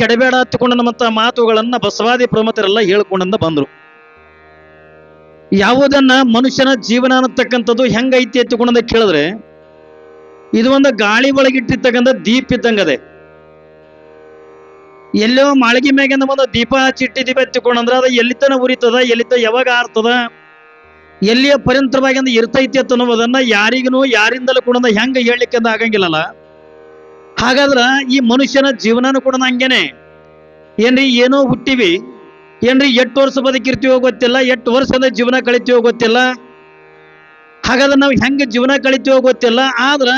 ಕೆಡಬೇಡ ಹತ್ತಿಕೊಂಡಂತ ಮಾತುಗಳನ್ನ ಬಸವಾದಿ ಪ್ರಮತರೆಲ್ಲ ಹೇಳ್ಕೊಂಡಂದ ಬಂದ್ರು. ಯಾವುದನ್ನ ಮನುಷ್ಯನ ಜೀವನ ಅನ್ನತಕ್ಕಂಥದ್ದು ಹೆಂಗೈತಿ ಎತ್ತಿಕೊಂಡಂದ ಕೇಳಿದ್ರೆ, ಇದು ಒಂದು ಗಾಳಿ ಒಳಗಿಟ್ಟಿರ್ತಕ್ಕಂಥ ದೀಪ ಇದ್ದಂಗದೆ. ಎಲ್ಲೋ ಮಾಳಿಗೆ ಮ್ಯಾಗಿಂದ ಒಂದು ದೀಪ ಚಿಟ್ಟಿ ದೀಪ ಎತ್ತಿಕೊಂಡಂದ್ರ ಅದು ಎಲ್ಲಿತನ ಉರಿತದ ಎಲ್ಲಿತ ಯಾವಾಗ ಆರ್ತದ, ಎಲ್ಲಿಯ ಪರಿಂತರವಾಗಿ ಇರ್ತೈತಿ ಅಂತ ಅನ್ನೋದನ್ನ ಯಾರಿಗೂ ಯಾರಿಂದಲೂ ಕೂಡ ಹೆಂಗ ಹೇಳಲಿಕ್ಕೆ ಆಗಂಗಿಲ್ಲಲ್ಲ. ಹಾಗಾದ್ರ ಈ ಮನುಷ್ಯನ ಜೀವನನೂ ಕೂಡ ಹಂಗೇನೆ ಏನ್ರಿ ಏನೋ ಹುಟ್ಟಿವಿ, ಏನ್ರಿ ಎಷ್ಟು ವರ್ಷ ಬದುಕಿರ್ತೀವೋ ಗೊತ್ತಿಲ್ಲ, ಎಷ್ಟು ವರ್ಷದ ಜೀವನ ಕಳಿತೀವೋ ಗೊತ್ತಿಲ್ಲ. ಹಾಗಾದ್ರೆ ನಾವು ಹೆಂಗೆ ಜೀವನ ಕಳಿತೀವೋ ಗೊತ್ತಿಲ್ಲ, ಆದ್ರೆ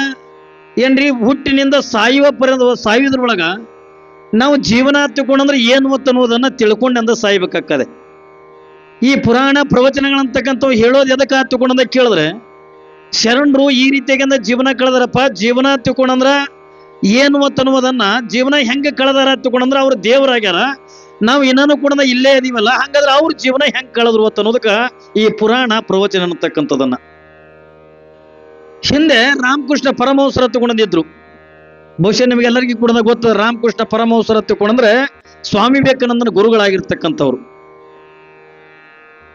ಏನ್ರಿ ಹುಟ್ಟಿನಿಂದ ಸಾಯುವ ಪರ್ಯಂತ ಸಾಯುವುದ್ರೊಳಗ ನಾವು ಜೀವನ ತಗೊಂಡ್ರೆ ಏನು ಅನ್ನೋದನ್ನ ತಿಳ್ಕೊಂಡಂದ ಸಾಯ್ಬೇಕಾಗ್ತದೆ. ಈ ಪುರಾಣ ಪ್ರವಚನಗಳಂತಕ್ಕಂಥವು ಹೇಳೋದು ಎದಕ್ಕೆ ತಿಳ್ಕೊಂಡಂದ ಕೇಳಿದ್ರೆ, ಶರಣರು ಈ ರೀತಿಯಾಗಿಂದ ಜೀವನ ಕಳೆದ್ರಪ್ಪ, ಜೀವನ ತಿಳ್ಕೊಂಡಂದ್ರ ಏನು ಅಂತ ಅನ್ನೋದನ್ನ ಜೀವನ ಹೆಂಗೆ ಕಳೆದಾರ ತಗೊಂಡಂದ್ರೆ ಅವ್ರು ದೇವರಾಗ್ಯಾರ. ನಾವು ಏನಾನು ಕೂಡ ಇಲ್ಲೇ ಇದೀವಲ್ಲ, ಹಂಗಾದ್ರೆ ಅವ್ರ ಜೀವನ ಹೆಂಗ್ ಕಳೆದ್ರು ಅನ್ನೋದಕ್ಕ ಈ ಪುರಾಣ ಪ್ರವಚನ ಅನ್ನತಕ್ಕಂಥದನ್ನ. ಹಿಂದೆ ರಾಮಕೃಷ್ಣ ಪರಮಹಂಸರ ತಗೊಂಡಿದ್ರು ಬಹುಶಃ ನಿಮಗೆಲ್ಲರಿಗೂ ಕೂಡ ಗೊತ್ತ, ರಾಮಕೃಷ್ಣ ಪರಮಹಂಸರ ತಗೊಂಡ್ರೆ ಸ್ವಾಮಿ ವಿವೇಕಾನಂದನ ಗುರುಗಳಾಗಿರ್ತಕ್ಕಂಥವ್ರು.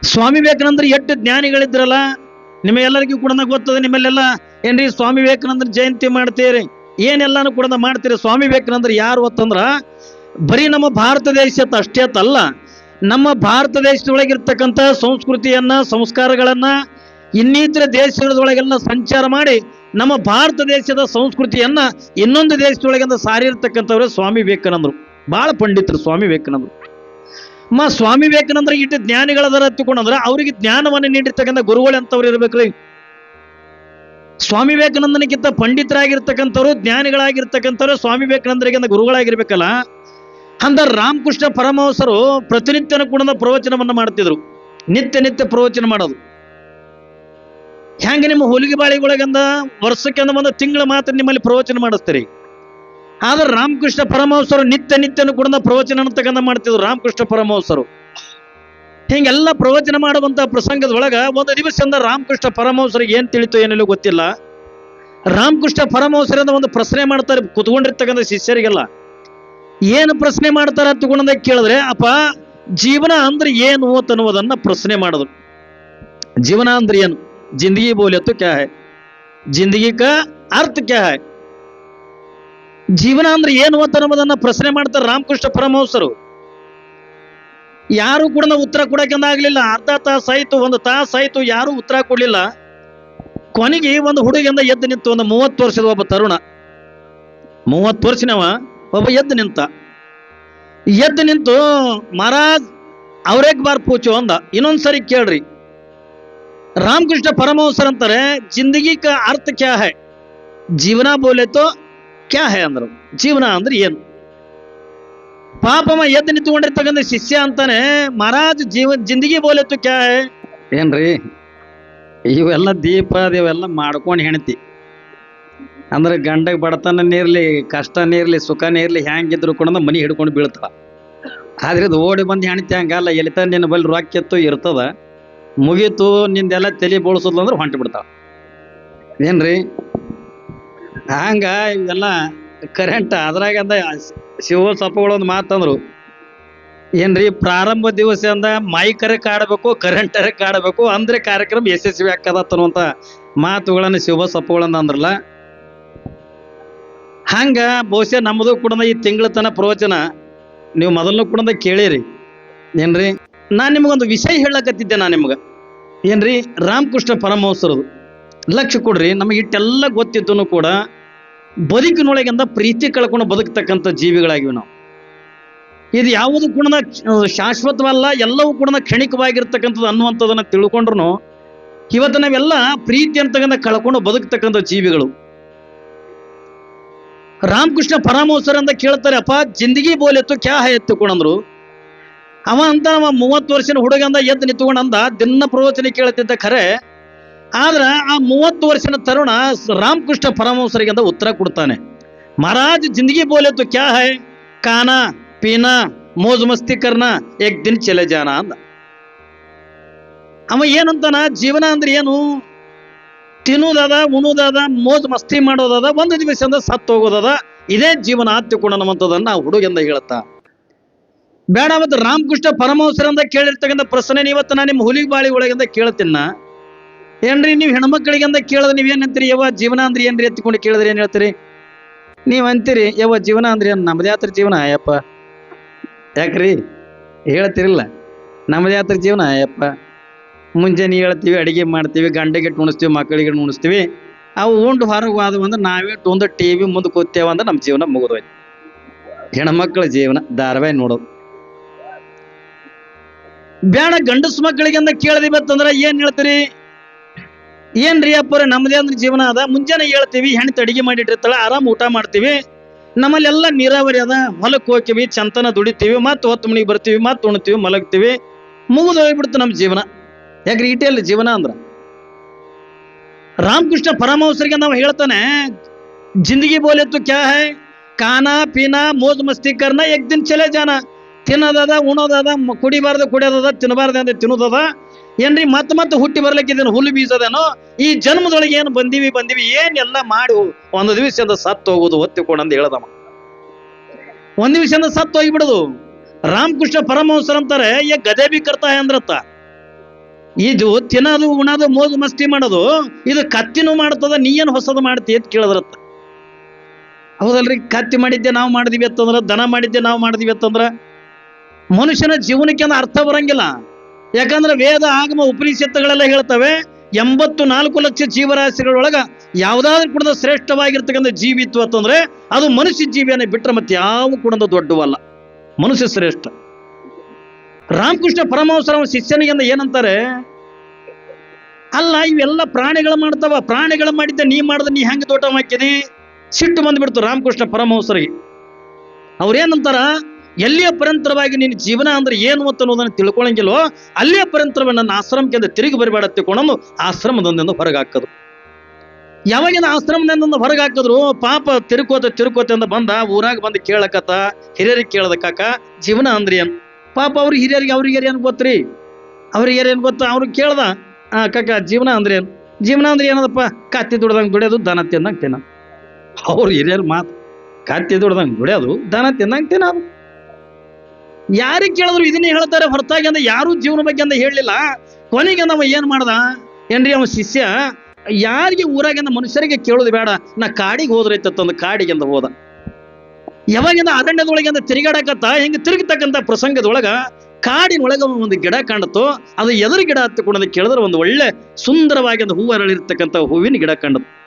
ಸ್ವಾಮಿ ವಿವೇಕಾನಂದ್ರ ಎಷ್ಟು ಜ್ಞಾನಿಗಳಿದ್ರಲ್ಲ, ನಿಮಗೆಲ್ಲರಿಗೂ ಕೂಡ ಗೊತ್ತದ ನಿಮ್ಮಲ್ಲೆಲ್ಲ? ಏನ್ರಿ ಸ್ವಾಮಿ ವಿವೇಕಾನಂದನ ಜಯಂತಿ ಮಾಡ್ತೀರಿ ಏನೆಲ್ಲಾನು ಕೂಡ ಮಾಡ್ತೀರಿ? ಸ್ವಾಮಿ ವಿವೇಕಾನಂದ್ರ ಯಾರು ಅಂತಂದ್ರ ಬರೀ ನಮ್ಮ ಭಾರತ ದೇಶದ ಅಷ್ಟೇ ಅಲ್ಲ, ನಮ್ಮ ಭಾರತ ದೇಶದೊಳಗಿರ್ತಕ್ಕಂಥ ಸಂಸ್ಕೃತಿಯನ್ನ, ಸಂಸ್ಕಾರಗಳನ್ನ, ಇನ್ನಿತರ ದೇಶಗಳೊಳಗೆಲ್ಲ ಸಂಚಾರ ಮಾಡಿ ನಮ್ಮ ಭಾರತ ದೇಶದ ಸಂಸ್ಕೃತಿಯನ್ನ ಇನ್ನೊಂದು ದೇಶದೊಳಗಿಂದ ಸಾರಿರ್ತಕ್ಕಂಥವ್ರೆ ಸ್ವಾಮಿ ವಿವೇಕಾನಂದರು. ಬಹಳ ಪಂಡಿತರು ಸ್ವಾಮಿ ವಿವೇಕಾನಂದರು. ಮ, ಸ್ವಾಮಿ ವಿವೇಕಾನಂದ್ರ ಇಟ್ಟು ಜ್ಞಾನಿಗಳದಾರ ಹತ್ತಿಕೊಂಡಂದ್ರ, ಅವರಿಗೆ ಜ್ಞಾನವನ್ನು ನೀಡಿರ್ತಕ್ಕಂಥ ಗುರುಗಳು ಅಂತವ್ರು ಇರ್ಬೇಕ್ರಿ. ಸ್ವಾಮಿ ವಿವೇಕಾನಂದನಿಗಿಂತ ಪಂಡಿತರಾಗಿರ್ತಕ್ಕಂಥವ್ರು, ಜ್ಞಾನಿಗಳಾಗಿರ್ತಕ್ಕಂಥವ್ರು ಸ್ವಾಮಿ ವಿವೇಕಾನಂದರಿಗಿಂತ ಗುರುಗಳಾಗಿರ್ಬೇಕಲ್ಲ? ಅಂದ ರಾಮಕೃಷ್ಣ ಪರಮಹಂಸರು ಪ್ರತಿನಿತ್ಯನ ಕೂಡ ಪ್ರವಚನವನ್ನು ಮಾಡ್ತಿದ್ರು. ನಿತ್ಯ ನಿತ್ಯ ಪ್ರವಚನ ಮಾಡೋದು. ಹೆಂಗೆ ನಿಮ್ಮ ಹೊಲಿಗೆ ಬಾಳಿಗೊಳಗಂದ ವರ್ಷಕ್ಕೆ ಅಂದ ಒಂದು ತಿಂಗಳ ಮಾತ್ರ ನಿಮ್ಮಲ್ಲಿ ಪ್ರವಚನ ಮಾಡಿಸ್ತೀರಿ? ಆದ್ರೆ ರಾಮಕೃಷ್ಣ ಪರಮಹಂಸರು ನಿತ್ಯ ನಿತ್ಯನು ಕೂಡ ಪ್ರವಚನ ಅಂತಕ್ಕಂಥ ಮಾಡ್ತಿದ್ರು ರಾಮಕೃಷ್ಣ ಪರಮಹಂಸರು. ಹಿಂಗೆಲ್ಲ ಪ್ರವಚನ ಮಾಡುವಂಥ ಪ್ರಸಂಗದೊಳಗೆ ಒಂದು ದಿವಸ ಅಂದ ರಾಮಕೃಷ್ಣ ಪರಮಹಂಸರಿಗೆ ಏನು ತಿಳಿತು ಏನಿಲ್ಲ ಗೊತ್ತಿಲ್ಲ. ರಾಮಕೃಷ್ಣ ಪರಮಹಂಸರಿಂದ ಒಂದು ಪ್ರಶ್ನೆ ಮಾಡ್ತಾರೆ, ಕುತ್ಕೊಂಡಿರ್ತಕ್ಕಂಥ ಶಿಷ್ಯರಿಗೆಲ್ಲ. ಏನು ಪ್ರಶ್ನೆ ಮಾಡ್ತಾರೆ ಅಂತ ಕೇಳಿದ್ರೆ, ಅಪ್ಪ, ಜೀವನ ಅಂದ್ರೆ ಏನು ಅನ್ನುವುದನ್ನ ಪ್ರಶ್ನೆ ಮಾಡಿದ್ರು. ಜೀವನ ಅಂದ್ರೆ ಏನು? ಜಿಂದಗಿ ಬೋಲೆತ್ತು ಕ್ಯಾ ಹೈ? ಜಿಂದಗಿ ಕ ಅರ್ಥ ಕ್ಯಾ ಹೈ? ಜೀವನ ಅಂದ್ರೆ ಏನು ಅಂತ ಪ್ರಶ್ನೆ ಮಾಡ್ತಾರೆ ರಾಮಕೃಷ್ಣ ಪರಮಹಂಸರು. ಯಾರು ಕೂಡ ಉತ್ತರ ಕೊಡಕ್ಕೆ ಆಗ್ಲಿಲ್ಲ ಅರ್ಧ ತಾಸು ಆಯ್ತು, ಒಂದು ತಾಸು ಆಯ್ತು, ಯಾರು ಉತ್ತರ ಕೊಡಲಿಲ್ಲ. ಕೊನೆಗೆ ಒಂದು ಹುಡುಗಿಯಿಂದ ಎದ್ದು ನಿಂತು ಒಂದು ಮೂವತ್ತು ವರ್ಷದ ಒಬ್ಬ ತರುಣ. ಮೂವತ್ತು ವರ್ಷನವ, ಒಬ್ಬ ಎದ್ದು ನಿಂತ. ಎದ್ದು ನಿಂತು, ಮಹಾರಾಜ್ ಅವ್ರೇಕ್ ಬಾರ್ ಪೂಚು ಅಂದ. ಇನ್ನೊಂದ್ಸರಿ ಕೇಳ್ರಿ. ರಾಮಕೃಷ್ಣ ಪರಮಹಂಸರ್ ಅಂತಾರೆ, ಜಿಂದಗಿ ಕ ಅರ್ಥ ಕ್ಯಾ ಹೈ? ಜೀವನ ಬೋಲೆ ತೋ ಕ್ಯಾ ಹೈ? ಅಂದ್ರು. ಜೀವನ ಅಂದ್ರೆ ಏನು? ಪಾಪಮ ಎದ್ದು ನಿಂತ್ಕೊಂಡಿರ್ತಕ್ಕಂಥ ಶಿಷ್ಯ ಅಂತಾನೆ ಮಹಾರಾಜ್ ಜೀವ ಜಿಂದಗಿ ಬೋಲೆತ್ತು ಕ್ಯಾ ಏನ್ರಿ? ಇವೆಲ್ಲ ದೀಪ ಇವೆಲ್ಲ ಮಾಡ್ಕೊಂಡು ಹೆಣತಿ ಅಂದ್ರೆ ಗಂಡಗೆ ಸುಖ ಸುಖನೇ ಇರ್ಲಿ ಹ್ಯಾಂಗಿದ್ರು ಕೂಡ ಮನಿ ಹಿಡ್ಕೊಂಡು ಬೀಳ್ತಾವ ಆದ್ರೆ ಇದು ಓಡಿ ಬಂದು ಹೆಣತಿ ಹಂಗಲ್ಲ ಎಲಿತ ನಿನ್ನ ಬಲ್ಲಿ ರೊಕ್ಕ ಎತ್ತು ಇರ್ತದ, ಮುಗೀತು, ನಿಂದೆಲ್ಲ ತಲೆ ಬೋಳ್ಸೋದ್ಲು ಅಂದ್ರೆ ಹೊಂಟಿ ಬಿಡ್ತಾವ ಏನ್ರಿ? ಹಂಗ ಇವೆಲ್ಲ ಕರೆಂಟ್ ಅದ್ರಾಗ ಅಂದ ಶಿವ ಸಪ್ಪಗಳೊಂದು ಮಾತಂದ್ರು. ಏನ್ರಿ, ಪ್ರಾರಂಭ ದಿವಸ ಅಂದ ಮೈಕರೆ ಕಾಡಬೇಕು, ಕರೆಂಟರೆ ಕಾಡಬೇಕು, ಅಂದ್ರೆ ಕಾರ್ಯಕ್ರಮ ಯಶಸ್ವಿ ಅನ್ನುವಂತ ಮಾತುಗಳನ್ನ ಶಿವ ಸಪ್ಪಗಳನ್ನ ಅಂದ್ರಲ್ಲ. ಹಂಗ ಬಹುಶಃ ನಮ್ಮದು ಕೂಡ ಈ ತಿಂಗಳ ತನ ಪ್ರವಚನ ನೀವು ಮೊದಲನು ಕೂಡ ಕೇಳಿರಿ. ಏನ್ರಿ, ನಾನು ನಿಮಗೊಂದು ವಿಷಯ ಹೇಳಕತ್ತಿದ್ದೆ ನಾನು ನಿಮ್ಗೆ. ಏನ್ರಿ, ರಾಮಕೃಷ್ಣ ಪರಮಹಂಸರದು. ಲಕ್ಷ ಕೊಡ್ರಿ, ನಮಗೆ ಇಟ್ಟೆಲ್ಲ ಗೊತ್ತಿದ್ದನು ಕೂಡ ಬದುಕಿನೊಳಗಿಂದ ಪ್ರೀತಿ ಕಳ್ಕೊಂಡು ಬದುಕ್ತಕ್ಕಂಥ ಜೀವಿಗಳಾಗಿವೆ ನಾವು. ಇದು ಯಾವುದು ಕೂಡ ಶಾಶ್ವತವಲ್ಲ, ಎಲ್ಲವೂ ಕೂಡ ಕ್ಷಣಿಕವಾಗಿರ್ತಕ್ಕಂಥದ್ದು ಅನ್ನುವಂಥದ್ದನ್ನು ತಿಳ್ಕೊಂಡ್ರು ಇವತ್ತು ನಾವೆಲ್ಲ ಪ್ರೀತಿ ಅಂತಕ್ಕಂಥ ಕಳ್ಕೊಂಡು ಬದುಕ್ತಕ್ಕಂಥ ಜೀವಿಗಳು. ರಾಮಕೃಷ್ಣ ಪರಮೋತ್ಸರ ಅಂತ ಕೇಳ್ತಾರೆ, ಅಪ್ಪ, ಜಿಂದಗಿ ಬೋಲೆತ್ತು ಕ್ಯಾ ಎತ್ತು ಎತ್ತುಕೊಂಡ್ರು ಅವ ಅಂತ ಅವ ಮೂವತ್ತು ವರ್ಷದ ಹುಡುಗಂದ ಎದ್ದು ನಿಂತ್ಕೊಂಡಂದ ಅಂದ ದಿನ ಪ್ರವಚನ ಕೇಳ್ತಿದ್ದ ಖರೆ ಆದ್ರ ಆ ಮೂವತ್ತು ವರ್ಷದ ತರುಣ ರಾಮಕೃಷ್ಣ ಪರಮಹಂಸರಿಗೆ ಅಂತ ಉತ್ತರ ಕೊಡ್ತಾನೆ. ಮಹಾರಾಜ್ ಜಿಂದಗಿ ಬೋಲೆತ್ತು ಕ್ಯಾ ಹೈ? ಕಾನಾ ಪೀನಾ, ಮೋಜು ಮಸ್ತಿ ಕರ್ನ, ಏಕ್ ದಿನ ಚಲೆ ಜಾನ ಅಂದ. ಅವ ಏನಂತಾನ? ಜೀವನ ಅಂದ್ರೆ ಏನು? ತಿನ್ನೋದಾದ, ಉಣೋದಾದ, ಮೋಜ್ ಮಸ್ತಿ ಮಾಡೋದಾದ, ಒಂದು ದಿವಸದಿಂದ ಸತ್ತು ಹೋಗೋದದ, ಇದೇ ಜೀವನ ಹತ್ತಿಕೊಂಡನವಂತದನ್ನ ಆ ಹುಡುಗಿಂದ ಹೇಳುತ್ತಾ. ಬೇಡ ಮತ್ತೆ ರಾಮಕೃಷ್ಣ ಪರಮಹಂಸರಿಂದ ಕೇಳಿರ್ತಕ್ಕಂಥ ಪ್ರಶ್ನೆ ಇವತ್ತು ನಾನು ನಿಮ್ಮ ಹುಲಿ ಬಾಳಿ ಒಳಗಿಂದ ಕೇಳ್ತೀನ ಏನ್ರಿ ನೀವು ಹೆಣ್ಮಕ್ಳಿಗಿಂದ ಕೇಳಿದ್ರೆ ನೀವು ಏನಂತೀರಿ ಯಾವ ಜೀವನ ಅಂದ್ರೆ ಏನ್ರಿ ಎತ್ಕೊಂಡು ಕೇಳಿದ್ರೆ ಏನು ಹೇಳ್ತೀರಿ? ನೀವು ಅಂತೀರಿ ಯಾವ ಜೀವನ ಅಂದ್ರೆ ನಮ್ದೇ ಆತ್ರ ಜೀವನ, ಅಯ್ಯಪ್ಪ. ಯಾಕ್ರಿ? ಹೇಳ್ತಿರಲ್ಲ, ನಮ್ದೇ ಆತ್ರ ಜೀವನ, ಅಯ್ಯಪ್ಪ. ಮುಂಜಾನೆ ಹೇಳ್ತೀವಿ, ಅಡಿಗೆ ಮಾಡ್ತೀವಿ ಗಂಡಗೆ ಉಣಿಸ್ತೀವಿ ಮಕ್ಕಳಿಗೆ ಉಣಿಸ್ತೀವಿ. ಅವು ಉಂಡು ಹೊರಗೆ ಹೋದವು ಅಂದ್ರೆ ನಾವೇ ಒಂದು ಟಿ ವಿ ಮುಂದೆ ಕೂತೇವ ಅಂದ್ರೆ ನಮ್ಮ ಜೀವನ ಮುಗಿದೋಯ್ತು ಹೆಣ್ಮಕ್ಳ ಜೀವನ ಧಾರಾವಾಹಿ ನೋಡೋದು. ಬೇಡ ಗಂಡಸು ಮಕ್ಕಳಿಗೆ ಅಂತ ಬತ್ತಂದ್ರೆ ಏನ್ ಹೇಳ್ತೀರಿ? ಏನ್ರಿ ಅಪ್ಪರ ನಮ್ದೇ ಅಂದ್ರೆ ಜೀವನ ಅದ. ಮುಂಜಾನೆ ಹೇಳ್ತೀವಿ ಹೆಣ್ತಿ ಅಡಿಗೆ ಮಾಡಿಟ್ಟಿರ್ತಾಳ, ಆರಾಮ್ ಊಟ ಮಾಡ್ತೀವಿ. ನಮ್ಮಲ್ಲೆಲ್ಲ ನೀರಾವರಿ ಅದ. ಹೊಲಕ್ಕೆ ಹೋಗ್ತೀವಿ, ಚಂತನ ದುಡಿತೀವಿ, ಮತ್ತೆ ಹೊತ್ತು ಮನಿಗೆ ಬರ್ತೀವಿ, ಮತ್ತೆ ಉಣ್ತೀವಿ, ಮಲಗ್ತೀವಿ. ಮುಗಿದು ಹೋಗ್ಬಿಡ್ತು ನಮ್ಮ ಜೀವನ. ಯಾಕ್ರಿ ಇಟೆಯಲ್ಲಿ ಜೀವನ ಅಂದ್ರ? ರಾಮಕೃಷ್ಣ ಪರಮಹಂಸರಿಗೆ ನಾವು ಹೇಳ್ತಾನೆ, ಜಿಂದಗಿ ಬೋಲೆತ್ತು ಕ್ಯಾ ಹೈ? ಕಾನಾ ಪೀನಾ, ಮೋಜ್ ಮಸ್ತಿ ಕರ್ನ ದಿನ ಚಲೇ ಜಾನ. ತಿನ್ನೋದದ, ಉಣೋದದ ಕುಡಿಬಾರ್ದು, ಕುಡಿಯೋದದ ತಿನ್ನಬಾರ್ದು ಅಂತ ತಿನ್ನೋದದ. ಏನ್ರಿ ಮತ್ ಮತ್ತೆ ಹುಟ್ಟಿ ಬರ್ಲಿಕ್ಕಿದ್ದೇನು ಹುಲ್ಲು ಬೀಸದೇನೋ ಈ ಜನ್ಮದೊಳಗೆ ಏನು ಬಂದೀವಿ ಬಂದೀವಿ, ಏನೆಲ್ಲ ಮಾಡಿ. ಒಂದು ದಿವಸದಿಂದ ಸತ್ತು ಹೋಗುದು ಒತ್ತಿಕೊಂಡು ಅಂತ ಹೇಳ್ದವ. ಒಂದ್ ದಿವಸದಿಂದ ಸತ್ತು ಹೋಗಿಬಿಡುದು. ರಾಮಕೃಷ್ಣ ಪರಮಹಂಸರ್ ಅಂತಾರೆ, ಏ, ಗದೆ ಬಿ ಕರ್ತಾ ಅಂದ್ರತ್ತ. ಇದು ತಿನ್ನೋದು, ಉಣದು, ಮೋದು, ಮಸ್ತಿ ಮಾಡೋದು, ಇದು ಕತ್ತಿನೂ ಮಾಡ್ತದ ನೀ ಏನು ಹೊಸದು ಮಾಡ್ತಿ ಅಂತ ಕೇಳಿದ್ರತ್ತ. ಹೌದಲ್ರಿ, ಕತ್ತಿ ಮಾಡಿದ್ದೆ ನಾವು ಮಾಡಿದ್ವಿ ಅಂತಂದ್ರ, ದನ ಮಾಡಿದ್ದೆ ನಾವು ಮಾಡಿದ್ವಿ ಅಂತಂದ್ರ, ಮನುಷ್ಯನ ಜೀವನಕ್ಕೆ ಅರ್ಥ ಬರಂಗಿಲ್ಲ. ಯಾಕಂದ್ರೆ ವೇದ ಆಗಮ ಉಪನಿಷತ್ತುಗಳೆಲ್ಲ ಹೇಳ್ತವೆ, ಎಂಬತ್ತು ನಾಲ್ಕು ಲಕ್ಷ ಜೀವರಾಶಿಗಳೊಳಗ ಯಾವ್ದಾದ್ರು ಕೂಡ ಶ್ರೇಷ್ಠವಾಗಿರ್ತಕ್ಕಂಥ ಜೀವಿ ಇತ್ತು ಅಂತಂದ್ರೆ ಅದು ಮನುಷ್ಯ ಜೀವಿಯನ್ನು ಬಿಟ್ಟರೆ ಮತ್ತೆ ಯಾವ ಕೂಡ ದೊಡ್ಡವಲ್ಲ. ಮನುಷ್ಯ ಶ್ರೇಷ್ಠ. ರಾಮಕೃಷ್ಣ ಪರಮಹಂಸರ ಶಿಷ್ಯನಿಗೆಂದ ಏನಂತಾರೆ, ಅಲ್ಲ, ಇವೆಲ್ಲ ಪ್ರಾಣಿಗಳು ಮಾಡ್ತಾವ, ಪ್ರಾಣಿಗಳು ಮಾಡಿದ್ದೆ ನೀ ಮಾಡ್ದೆ, ನೀ ಹೆಂಗೆ ತೋಟ ಹಾಕಿದಿ ಸಿಟ್ಟು ಬಂದ್ಬಿಡ್ತು ರಾಮಕೃಷ್ಣ ಪರಮಹಂಸರಿಗೆ. ಅವ್ರೇನಂತಾರ ಎಲ್ಲಿಯ ಪರಂತರವಾಗಿ ನಿನ್ನ ಜೀವನ ಅಂದ್ರೆ ಏನು ಅಂತ ಅನ್ನೋದನ್ನ ತಿಳ್ಕೊಳಂಗಿಲ್ವೋ ಅಲ್ಲಿಯ ಪರಂತರವ ನನ್ನ ಆಶ್ರಮಕ್ಕೆ ಅಂತ ತಿರುಗಿ ಬರಬೇಡ ತಿಳ್ಕೊಂಡು ಆಶ್ರಮದೊಂದಿಂದ ಹೊರಗಾಕದು. ಯಾವಾಗಿನ ಆಶ್ರಮದಿಂದ ಹೊರಗೆ ಹಾಕಿದ್ರು ಪಾಪ ತಿರುಕೋತ ತಿರುಕೋತ ಅಂತ ಬಂದ, ಊರಾಗ ಬಂದು ಕೇಳಕತ್ತ, ಹಿರಿಯರಿಗೆ ಕೇಳದ ಕಾಕ ಜೀವನ ಅಂದ್ರೆ ಏನ್? ಪಾಪ ಅವ್ರ ಹಿರಿಯರಿಗೆ, ಅವ್ರಿಗೆ ಏನ್ ಗೊತ್ತ್ರಿ? ಅವ್ರಿಗೆ ಏನ್ ಗೊತ್ತ? ಅವ್ರಿಗೆ ಕೇಳ್ದ, ಆ, ಕಾಕ, ಜೀವನ ಅಂದ್ರೆ ಏನ್? ಜೀವನ ಅಂದ್ರೆ ಏನದಪ್ಪ? ಕತ್ತಿ ದುಡ್ದಂಗೆ ದುಡಿಯೋದು, ದನ ತಿನ್ನಂಗೆ ತಿನ್ನ ಅವ್ರ ಹಿರಿಯರ ಮಾತು, ಕತ್ತಿ ದುಡ್ದಂಗೆ ದುಡಿಯೋದು, ದನ ತಿನ್ನಂಗೆ ತಿನ್ನೋದು. ಯಾರಿಗೆ ಕೇಳಿದ್ರು ಇದನ್ನೇ ಹೇಳ್ತಾರೆ, ಹೊರತಾಗಿ ಅಂದ್ರೆ ಯಾರು ಜೀವನ ಬಗ್ಗೆ ಅಂತ ಹೇಳಲಿಲ್ಲ ಕೊನೆಗೆ ನಾವು ಏನ್ ಮಾಡ್ದ? ಏನ್ರಿ ಅವ ಶಿಷ್ಯ? ಯಾರಿಗೆ ಊರಾಗಿಂದ ಮನುಷ್ಯರಿಗೆ ಕೇಳೋದು ಬೇಡ. ನಾ ಕಾಡಿಗೆ ಹೋದ್ರೈತಂದು ಕಾಡಿಗೆ ಅಂತ ಹೋದ. ಯಾವಾಗಿಂದ ಅರಣ್ಯದೊಳಗೆ ಅಂದ್ರೆ ತಿರುಗಾಡಕತ್ತ, ಹಿಂಗೆ ತಿರುಗತಕ್ಕಂತ ಪ್ರಸಂಗದೊಳಗ ಕಾಡಿನೊಳಗ ಒಂದು ಗಿಡ ಕಾಣತ್ತು ಅದು ಎದುರು ಗಿಡ ಹತ್ತಿಕೊಂಡದ ಕೇಳಿದ್ರೆ ಒಂದು ಒಳ್ಳೆ ಸುಂದರವಾಗಿ ಒಂದು ಹೂವು ಅರಳಿರ್ತಕ್ಕಂಥ ಹೂವಿನ ಗಿಡ ಕಂಡದ್ದು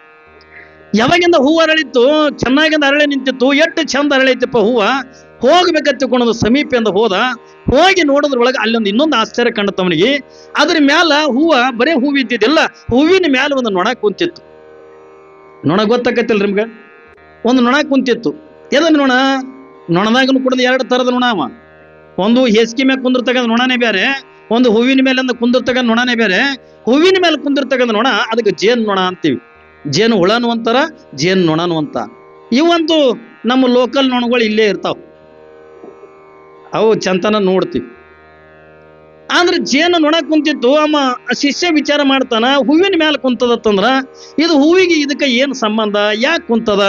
ಯಾವಾಗಿಂದ ಹೂವು ಅರಳಿತ್ತು? ಚೆನ್ನಾಗಿಂದ ಅರಳಿ ನಿಂತಿತ್ತು. ಎಷ್ಟು ಚಂದ ಅರಳೈತಿಪ್ಪ ಹೂವ? ಹೋಗ್ಬೇಕತ್ತಿಕೊಂಡದು ಸಮೀಪದಿಂದ ಹೋದ, ಹೋಗಿ ನೋಡೋದ್ರೊಳಗೆ ಅಲ್ಲೊಂದು ಇನ್ನೊಂದು ಆಶ್ಚರ್ಯ ಕಂಡ ಅದ್ರ ಮ್ಯಾಲ ಹೂವ, ಬರೇ ಹೂವು ಇದ್ದಿದ್ದಿಲ್ಲ ಹೂವಿನ ಮ್ಯಾಲ ಒಂದು ನೊಣ ಕುಂತಿತ್ತು. ನೊಣ ಗೊತ್ತಾಕತ್ತಿಲ್ಲ ನಿಮ್ಗೆ? ಒಂದು ನೊಣ ಕುಂತಿತ್ತು. ಎದನ್ ನೊಣ? ನೊಣದಾಗನು ಕೂಡ ಎರಡು ತರದ ನೊಣ ಅವ. ಒಂದು ಹೇಸಿಗೆ ಮೇಲೆ ಕುಂದಿರ್ತಕ್ಕಂಥ ನೊಣನೇ ಬೇರೆ ಒಂದು ಹೂವಿನ ಮೇಲೆ ಕುಂದಿರ್ತಕ್ಕಂಥ ನೊಣನೇ ಬೇರೆ ಹೂವಿನ ಮೇಲೆ ಕುಂದಿರ್ತಕ್ಕಂಥ ನೊಣ ಅದಕ್ಕೆ ಜೇನು ನೊಣ ಅಂತೀವಿ. ಜೇನು ಹುಳನು ಅಂತಾರ, ಜೇನು ನೊಣನು ಅಂತ. ಇವಂತೂ ನಮ್ಮ ಲೋಕಲ್ ನೊಣಗಳು ಇಲ್ಲೇ ಇರ್ತಾವ. ಅವು ಚಂತನ ನೋಡ್ತೀವಿ. ಆದ್ರೆ ಜೇನು ನೊಣ ಕುಂತಿತ್ತು, ಅಮ್ಮ ಶಿಷ್ಯ ವಿಚಾರ ಮಾಡ್ತಾನ, ಹೂವಿನ ಮೇಲೆ ಕುಂತದತ್ತಂದ್ರ ಇದು ಹೂವಿಗೆ ಇದಕ್ಕೆ ಏನು ಸಂಬಂಧ, ಯಾಕೆ ಕುಂತದ?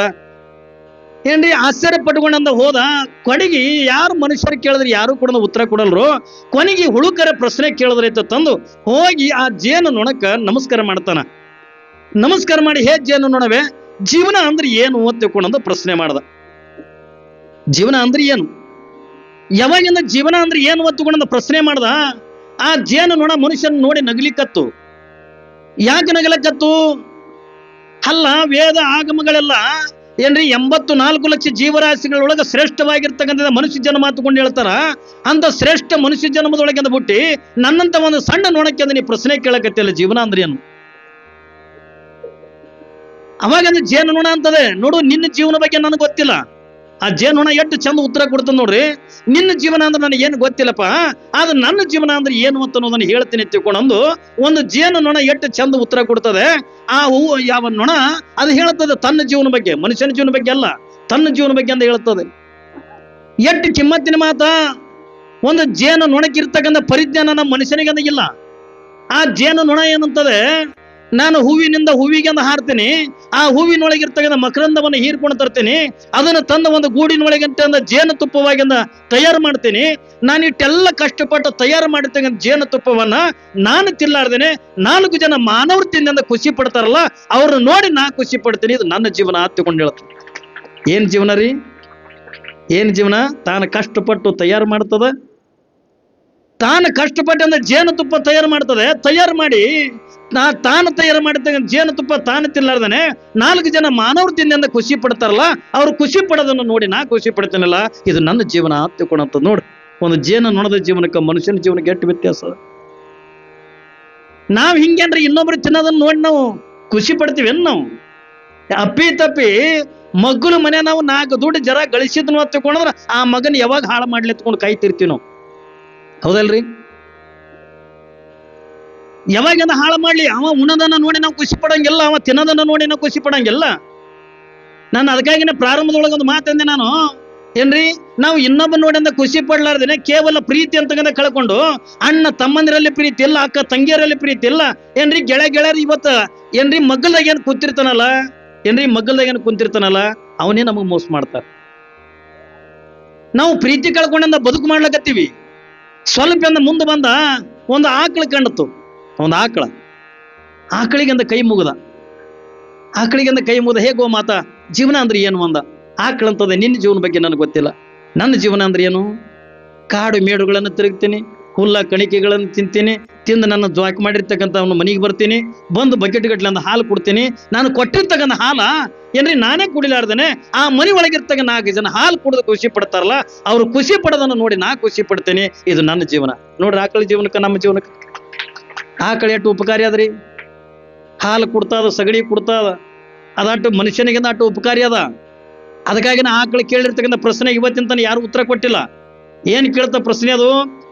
ಏನ್ರಿ ಆಶ್ಚರ್ಯ ಪಟ್ಕೊಂಡಂದ ಹೋದ ಕೊನೆಗೆ ಯಾರು ಮನುಷ್ಯರು ಕೇಳಿದ್ರೆ ಯಾರು ಕೂಡ ಉತ್ತರ ಕೊಡಲ್ರು. ಕೊನೆಗೆ ಹುಳುಕರ ಪ್ರಶ್ನೆ ಕೇಳಿದ್ರೈತ ತಂದು ಹೋಗಿ ಆ ಜೇನು ನೊಣಕ್ಕ ನಮಸ್ಕಾರ ಮಾಡ್ತಾನ. ನಮಸ್ಕಾರ ಮಾಡಿ, ಹೇ ಜೇನು ನೊಣವೆ, ಜೀವನ ಅಂದ್ರೆ ಏನು? ಅಂತ ತಿಳ್ಕೊಂಡಂದು ಪ್ರಶ್ನೆ ಮಾಡ್ದ. ಜೀವನ ಅಂದ್ರೆ ಏನು? ಯಾವಾಗಿಂದ ಜೀವನ ಅಂದ್ರೆ ಏನು ಕೂಡ ಪ್ರಶ್ನೆ ಮಾಡ್ದ? ಆ ಜೇನು ನೋಡ ಮನುಷ್ಯನ ನೋಡಿ ನಗಲಿಕ್ಕತ್ತು ಯಾಕೆ ನಗಲಕ್ಕತ್ತು ಅಲ್ಲ, ವೇದ ಆಗಮಗಳೆಲ್ಲ ಏನ್ರಿ, ಎಂಬತ್ತು ನಾಲ್ಕು ಲಕ್ಷ ಜೀವರಾಶಿಗಳೊಳಗೆ ಶ್ರೇಷ್ಠವಾಗಿರ್ತಕ್ಕಂಥ ಮನುಷ್ಯ ಜನ್ಮ ಮಾತುಕೊಂಡು ಹೇಳ್ತಾರ? ಅಂತ ಶ್ರೇಷ್ಠ ಮನುಷ್ಯ ಜನ್ಮದೊಳಗೆ ಬುಟ್ಟಿ ನನ್ನಂತ ಒಂದು ಸಣ್ಣ ನೋಡಕ್ಕೆ ಅಂದ್ರೆ ನೀ ಪ್ರಶ್ನೆ ಕೇಳಕತ್ತಿಲ್ಲ ಜೀವನ ಅಂದ್ರೆ ಏನು? ಅವಾಗ ಜೇನು ನೋಣ ಅಂತದೆ. ನೋಡು, ನಿನ್ನ ಜೀವನ ಬಗ್ಗೆ ನನಗೆ ಗೊತ್ತಿಲ್ಲ. ಆ ಜೇನುಣ ಎಷ್ಟು ಚಂದ ಉತ್ತರ ಕೊಡ್ತದೆ ನೋಡ್ರಿ. ನಿನ್ನ ಜೀವನ ಅಂದ್ರೆ ನನಗೆ ಏನು ಗೊತ್ತಿಲ್ಲಪ್ಪ. ಆದ್ರೆ ನನ್ನ ಜೀವನ ಅಂದ್ರೆ ಏನು ಅಂತ ಅನ್ನೋದನ್ನ ಹೇಳ್ತೀನಿ ತಿಳ್ಕೊಂಡು ಒಂದು ಜೇನು ನೊಣ ಎಷ್ಟು ಚಂದ ಉತ್ತರ ಕೊಡ್ತದೆ, ಆ ಹೂವು ಯಾವ ನೊಣ, ಅದು ಹೇಳ್ತದೆ ತನ್ನ ಜೀವನ ಬಗ್ಗೆ, ಮನುಷ್ಯನ ಜೀವನ ಬಗ್ಗೆ ಅಲ್ಲ, ತನ್ನ ಜೀವನ ಬಗ್ಗೆ ಅಂತ ಹೇಳ್ತದೆ ಎಷ್ಟು ಕಿಮ್ಮತ್ತಿನ ಮಾತ, ಒಂದು ಜೇನು ನೊಣಕ್ಕಿರ್ತಕ್ಕಂಥ ಪರಿಜ್ಞಾನ ನಮ್ಮ ಮನುಷ್ಯನಿಗೆ ಇಲ್ಲ. ಆ ಜೇನು ನೊಣ ಏನಂತದೆ ನಾನು ಹೂವಿನಿಂದ ಹೂವಿಗೆಂದ ಹಾರ್ತೀನಿ, ಆ ಹೂವಿನೊಳಗಿರ್ತಕ್ಕಂಥ ಮಕರಂದವನ್ನು ಹೀರ್ಕೊಂಡು ತರ್ತೀನಿ, ಅದನ್ನು ತಂದ ಒಂದು ಗೂಡಿನೊಳಗೆ ಅಂತ ಜೇನುತುಪ್ಪವಾಗಿಂದ ತಯಾರು ಮಾಡ್ತೀನಿ. ನಾನು ಇಟ್ಟೆಲ್ಲ ಕಷ್ಟಪಟ್ಟು ತಯಾರು ಮಾಡಿರ್ತಕ್ಕಂಥ ಜೇನುತುಪ್ಪವನ್ನ ನಾನು ತಿಲ್ಲಾರ್ದೇನೆ, ನಾಲ್ಕು ಜನ ಮಾನವರು ತಿಂದ ಖುಷಿ ಪಡ್ತಾರಲ್ಲ, ಅವ್ರನ್ನ ನೋಡಿ ನಾ ಖುಷಿ ಪಡ್ತೀನಿ, ಇದು ನನ್ನ ಜೀವನ ಹತ್ತಿಕೊಂಡು ಹೇಳ್ತೀನಿ. ಏನ್ ಜೀವನ ರೀ? ಏನ್ ಜೀವನ? ತಾನು ಕಷ್ಟಪಟ್ಟು ತಯಾರು ಮಾಡ್ತದ? ತಾನು ಕಷ್ಟಪಟ್ಟಂದ ಜೇನುತುಪ್ಪ ತಯಾರು ಮಾಡ್ತದೆ, ತಯಾರು ಮಾಡಿ ನಾ ತಾನು ತಯಾರು ಮಾಡಿರ್ತಕ್ಕಂಥ ಜೇನುತುಪ್ಪ ತಾನು ತಿನ್ನಲಾರ್ದನೆ, ನಾಲ್ಕು ಜನ ಮಾನವರು ತಿಂದಿಂದ ಖುಷಿ ಪಡ್ತಾರಲ್ಲ, ಅವ್ರು ಖುಷಿ ಪಡೋದನ್ನು ನೋಡಿ ನಾ ಖುಷಿ ಪಡ್ತೀನಲ್ಲ, ಇದು ನನ್ನ ಜೀವನ ಹತ್ತಿಕೊಂಡಂತ ನೋಡಿ. ಒಂದು ಜೇನು ನೊಣದ ಜೀವನಕ್ಕೆ ಮನುಷ್ಯನ ಜೀವನಕ್ಕೆ ಎಷ್ಟು ವ್ಯತ್ಯಾಸ? ನಾವ್ ಹಿಂಗೇನ್ರಿ ಇನ್ನೊಬ್ರು ತಿನ್ನೋದನ್ನ ನೋಡಿ ನಾವು ಖುಷಿ ಪಡ್ತೀವಿ ನಾವು? ಅಪ್ಪಿ ತಪ್ಪಿ ಮಗ್ಗಲು ಮನೆ ನಾವು ನಾಲ್ಕು ದುಡ್ಡು ಜರ ಗಳಿಸಿದ್ನು ಅಂತ ತಿಳ್ಕೊಂಡ್ರೆ ಆ ಮಗನ ಯಾವಾಗ ಹಾಳು ಮಾಡ್ಲಿ ಎತ್ಕೊಂಡು ಕಾಯ್ತಿರ್ತೀವಿ ನಾವು. ಹೌದಲ್ರಿ? ಯಾವಾಗಿಂದ ಹಾಳು ಮಾಡ್ಲಿ? ಅವ ಉಣದನ್ನ ನೋಡಿ ನಾವು ಖುಷಿ ಪಡಂಗಿಲ್ಲ, ಅವ ತಿನ್ನೋದನ್ನ ನೋಡಿ ನಾವು ಖುಷಿ ಪಡಂಗಿಲ್ಲ. ನಾನು ಅದಕ್ಕಾಗಿನೇ ಪ್ರಾರಂಭದೊಳಗೆ ಒಂದು ಮಾತಂದೆ ನಾನು. ಏನ್ರಿ? ನಾವು ಇನ್ನೊಬ್ಬ ನೋಡಿಂದ ಖುಷಿ ಪಡ್ಲಾರ್ದೇನೆ ಕೇವಲ ಪ್ರೀತಿ ಅಂತಕ್ಕಂಥ ಕಳ್ಕೊಂಡು, ಅಣ್ಣ ತಮ್ಮಂದಿರಲ್ಲಿ ಪ್ರೀತಿ ಇಲ್ಲ, ಅಕ್ಕ ತಂಗಿಯರಲ್ಲಿ ಪ್ರೀತಿ ಇಲ್ಲ. ಏನ್ರಿ? ಗೆಳೆ ಗೆಳೆಯರು ಇವತ್ತ ಏನ್ರಿ? ಮಗ್ಗಲ್ದಾಗ ಏನ್ ಕುಂತಿರ್ತಾನಲ್ಲ? ಏನ್ರಿ? ಮಗ್ಗಲ್ದಾಗ ಏನ್ ಕುಂತಿರ್ತಾನಲ್ಲ? ಅವನೇ ನಮಗೆ ಮೋಸ ಮಾಡ್ತಾರ. ನಾವು ಪ್ರೀತಿ ಕಳ್ಕೊಂಡ ಬದುಕು ಮಾಡ್ಲಕತ್ತೀವಿ. ಸ್ವಲ್ಪ ಮುಂದೆ ಬಂದ ಒಂದು ಆಕಳ ಕಂಡತು ಒಂದು ಆಕಳ. ಆಕಳಿಗೆಂದ ಕೈ ಮುಗದ. ಆಕಳಿಗೆಂದ ಕೈ ಮುಗದ ಹೇಗೋ ಮಾತ ಜೀವನ ಅಂದ್ರೆ ಏನು? ಅಂದ. ಆಕಳ ಅಂತದೆ, ನಿನ್ನ ಜೀವನ ಬಗ್ಗೆ ನನಗೆ ಗೊತ್ತಿಲ್ಲ. ನನ್ನ ಜೀವನ ಅಂದ್ರೆ ಏನು? ಕಾಡು ಮೇಡುಗಳನ್ನು ತಿರುಗ್ತೀನಿ, ಹುಲ್ಲ ಕಣಿಕೆಗಳನ್ನು ತಿಂತೀನಿ, ತಿಂದು ನನ್ನ ಜ್ವಾಕ್ ಮಾಡಿರ್ತಕ್ಕಂಥ ಅವನ ಮನೆಗೆ ಬರ್ತೀನಿ, ಬಂದು ಬಕೆಟ್ ಗಟ್ಲೆ ಹಾಲು ಕೊಡ್ತೀನಿ. ನಾನು ಕೊಟ್ಟಿರ್ತಕ್ಕಂಥ ಹಾಲ ಏನ್ರಿ ನಾನೇ ಕುಡಿಲಾರ್ದೇನೆ? ಆ ಮನೆ ಒಳಗಿರ್ತಕ್ಕ ನಾಲ್ಕು ಜನ ಹಾಲು ಕುಡಿದು ಖುಷಿ ಪಡ್ತಾರಲ್ಲ, ಅವ್ರು ಖುಷಿ ಪಡೋದನ್ನು ನೋಡಿ ನಾ ಖುಷಿ ಪಡ್ತೀನಿ. ಇದು ನನ್ನ ಜೀವನ. ನೋಡ್ರಿ ಆಕಳ ಜೀವನಕ್ಕೆ, ನಮ್ಮ ಜೀವನಕ್ಕೆ. ಆಕಳ ಎಷ್ಟು ಉಪಕಾರಿ ಅದ್ರಿ ಹಾಲು ಕೊಡ್ತಾದ ಸಗಣಿ ಕೊಡ್ತಾದ ಅದಾಟು ಮನುಷ್ಯನಿಗಿಂತ ಅಷ್ಟು ಉಪಕಾರಿ ಅದ. ಅದಕ್ಕಾಗಿ ನಾ ಆಕಳು ಕೇಳಿರ್ತಕ್ಕಂಥ ಪ್ರಶ್ನೆಗೆ ಇವತ್ತಿನ ತನಕ ಯಾರು ಉತ್ತರ ಕೊಟ್ಟಿಲ್ಲ. ಏನು ಕೇಳ್ತ ಪ್ರಶ್ನೆ ಅದು?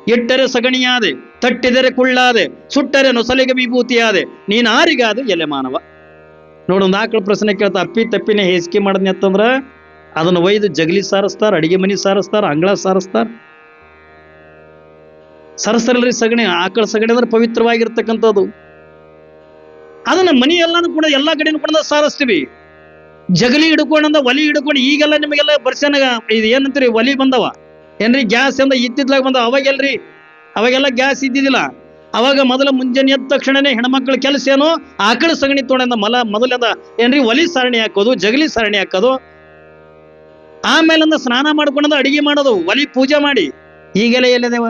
ಇಟ್ಟರೆ ಸಗಣಿಯಾದೆ, ತಟ್ಟಿದರೆ ಕುಳ್ಳಾದೆ, ಸುಟ್ಟರೆ ನೊಸಲಿಗೆ ವಿಭೂತಿಯಾದೆ. ನೀನ್ ಆರಿಗಾದೆ ಎಲೆ ಮಾನವ. ನೋಡೊಂದು ಆಕಳ ಪ್ರಶ್ನೆ ಕೇಳ್ತಾ, ಅಪ್ಪಿ ತಪ್ಪಿನೇ ಹೇಸಿಕೆ ಮಾಡದ್ನಿ ಅಂತಂದ್ರ, ಅದನ್ನ ಒಯ್ದು ಜಗಲಿ ಸಾರಿಸ್ತಾರ, ಅಡಿಗೆ ಮನಿ ಸಾರಿಸ್ತಾರ, ಅಂಗಳ ಸಾರಿಸ್ತಾರ. ಸರಸರಲ್ರಿ ಸಗಣಿ, ಆಕಳ ಸಗಣಿ ಅಂದ್ರೆ ಪವಿತ್ರವಾಗಿರ್ತಕ್ಕಂಥದ್ದು. ಅದನ್ನ ಮನಿ ಎಲ್ಲಾನು ಕೂಡ ಎಲ್ಲಾ ಕಡೆನೂ ಕೂಡ ಸಾರಿಸ್ತೀವಿ. ಜಗಲಿ ಹಿಡ್ಕೊಂಡಂದ ಒಲಿ ಹಿಡ್ಕೊಂಡು ಈಗೆಲ್ಲ ನಿಮಗೆಲ್ಲ ಬರ್ಸನಾಗ ಇದು ಏನಂತೀರಿ, ಒಲಿ ಬಂದವ. ಏನ್ರಿ, ಗ್ಯಾಸ್ ಎಂದ ಇತ್ತಿದ್ಲಾಗ ಬಂದವ. ಅವಾಗೆಲ್ರಿ, ಅವಾಗೆಲ್ಲ ಗ್ಯಾಸ್ ಇದ್ದಿದ್ದಿಲ್ಲ. ಅವಾಗ ಮೊದಲ ಮುಂಜಾನೆ ಎದ್ದ ತಕ್ಷಣನೇ ಹೆಣ್ಮಕ್ಳ ಕೆಲಸ ಏನು? ಆಕಳ ಸಗಣಿ ತೊಗೊಂಡ ಮಲ, ಮೊದಲಿಂದ ಏನ್ರಿ, ಒಲಿ ಸರಣಿ ಹಾಕೋದು, ಜಗಲಿ ಸರಣಿ ಹಾಕೋದು. ಆಮೇಲಿಂದ ಸ್ನಾನ ಮಾಡ್ಕೊಂಡಂದ ಅಡಿಗೆ ಮಾಡೋದು, ಒಲಿ ಪೂಜೆ ಮಾಡಿ. ಈಗೆಲ್ಲ ಎಲ್ಲಿದೇವ?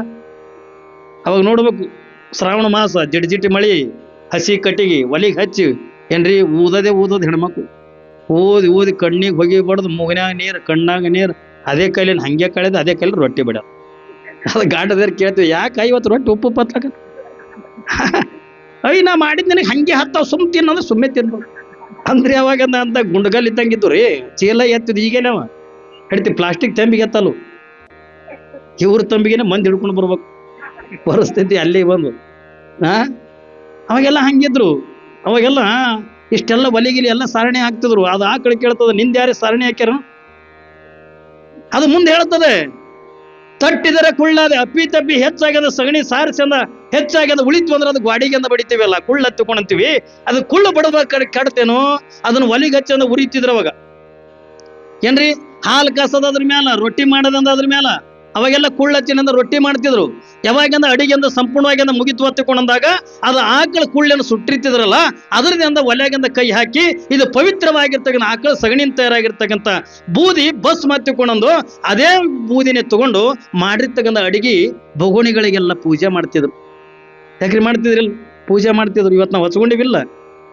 ಅವಾಗ ನೋಡ್ಬೇಕು, ಶ್ರಾವಣ ಮಾಸ ಜಿಟಿ ಜಿಟಿ ಮಳಿ, ಹಸಿ ಕಟ್ಟಿಗೆ, ಒಲಿಗೆ ಹಚ್ಚಿ, ಏನ್ರಿ, ಊದದೇ ಊದೋದು ಹೆಣ್ಮಕ್ಳು. ಓದಿ ಓದಿ ಕಣ್ಣಿಗೆ ಹೋಗಿ ಬಡ್ದು ಮುಗಿನಾಗ ನೀರು, ಕಣ್ಣಾಗ ನೀರು, ಅದೇ ಕೈಲಿನ ಹಂಗೆ ಕಳೆದು ಅದೇ ಕೈಲಿ ರೊಟ್ಟಿ ಬಿಡ ಅದು ಗಾಂಡದೇರ್ ಕೇಳ್ತೀವಿ, ಯಾಕೆ ಇವತ್ತು ರೊಟ್ಟಿ ಉಪ್ಪು ಪತ್ಲಕ ಅಯ್ಯ, ನಾ ಮಾಡಿದ್ ನಿನಗೆ ಹಂಗೆ ಹತ್ತಾವ, ಸುಮ್ ತಿನ್ನೋದು ಸುಮ್ಮನೆ ತಿನ್ಬೇಕು ಅಂದ್ರೆ ಅವಾಗ ಅಂತ ಗುಂಡಗಲ್ ಇದ್ದಂಗಿದ್ದು ರೀ, ಚೀಲ ಎತ್ತಿದ್ ಈಗೇನವ ಹಿಡ್ತಿ, ಪ್ಲಾಸ್ಟಿಕ್ ತಂಬಿಗೆ ಎತ್ತಲು ಇವ್ರ ತಂಬಿಗೆನೆ ಮಂದಿ ಹಿಡ್ಕೊಂಡು ಬರ್ಬೇಕು. ಪರಿಸ್ಥಿತಿ ಅಲ್ಲಿ ಬಂದು ಹಾ ಅವಾಗೆಲ್ಲ ಹಂಗಿದ್ರು. ಅವಾಗೆಲ್ಲ ಇಷ್ಟೆಲ್ಲ ಒಲಿಗಿಲಿ ಎಲ್ಲ ಸಾರಣೆ ಹಾಕ್ತಿದ್ರು ಅದು ಆಕಳು ಕೇಳ್ತದ, ನಿಂದ ಯಾರೇ ಸಾರಣೆ ಹಾಕ್ಯಾರ? ಅದು ಮುಂದೆ ಹೇಳ್ತದೆ, ತಟ್ಟಿದರೆ ಕುಳ್ಳಾದೆ, ಅಪ್ಪಿ ತಪ್ಪಿ ಹೆಚ್ಚಾಗ್ಯದ ಸಗಣಿ ಸಾರಿಸಂದ ಹೆಚ್ಚಾಗ್ಯದ ಉಳಿತು ಅಂದ್ರೆ ಅದು ಗಾಡಿಗೆಂದ ಬಡಿತೀವಲ್ಲ, ಕುಳ್ಳ ಹತ್ತಿಕೊಂಡಂತೀವಿ. ಅದು ಕುಳ್ಳು ಬಡದ ಕಡ್ತೇನೋ, ಅದನ್ನ ಒಲಿಗಚ್ಚಂದ ಉರಿತಿದ್ರ ಅವಾಗ. ಏನ್ರಿ? ಹಾಲು ಕಸದ ಅದ್ರ ಮ್ಯಾಲ, ರೊಟ್ಟಿ ಮಾಡದಂದ ಅದ್ರ ಮ್ಯಾಲ ಅವಾಗೆಲ್ಲ ಕುಳ್ಳ ಹಚ್ಚಿನಿಂದ ರೊಟ್ಟಿ ಮಾಡ್ತಿದ್ರು. ಯಾವಾಗಿಂದ ಅಡಿಗೆಂದ ಸಂಪೂರ್ಣವಾಗಿಂದ ಮುಗಿತು ಹೊತ್ತಿಕೊಂಡಂದಾಗ ಅದು ಆಕಳ ಕುಳ್ಳನ್ನು ಸುಟ್ಟಿರ್ತಿದ್ರಲ್ಲ, ಅದರಿಂದ ಒಲೆಗಿಂದ ಕೈ ಹಾಕಿ ಇದು ಪವಿತ್ರವಾಗಿರ್ತಕ್ಕಂಥ ಆಕಳ ಸಗಣಿಯಿಂದ ತಯಾರಾಗಿರ್ತಕ್ಕಂಥ ಬೂದಿ ಬಸ್ ಮತ್ತಿಕೊಂಡಂದು ಅದೇ ಬೂದಿನೇ ತಗೊಂಡು ಮಾಡಿರ್ತಕ್ಕಂಥ ಅಡಿಗೆ ಬೊಗೋಣಿಗಳಿಗೆಲ್ಲ ಪೂಜೆ ಮಾಡ್ತಿದ್ರು. ಯಾಕ್ರಿ ಮಾಡ್ತಿದ್ರಿಲ್ಲ ಪೂಜೆ ಮಾಡ್ತಿದ್ರು. ಇವತ್ತು ನಾವು ಹಚ್ಕೊಂಡಿವಿಲ್ಲ.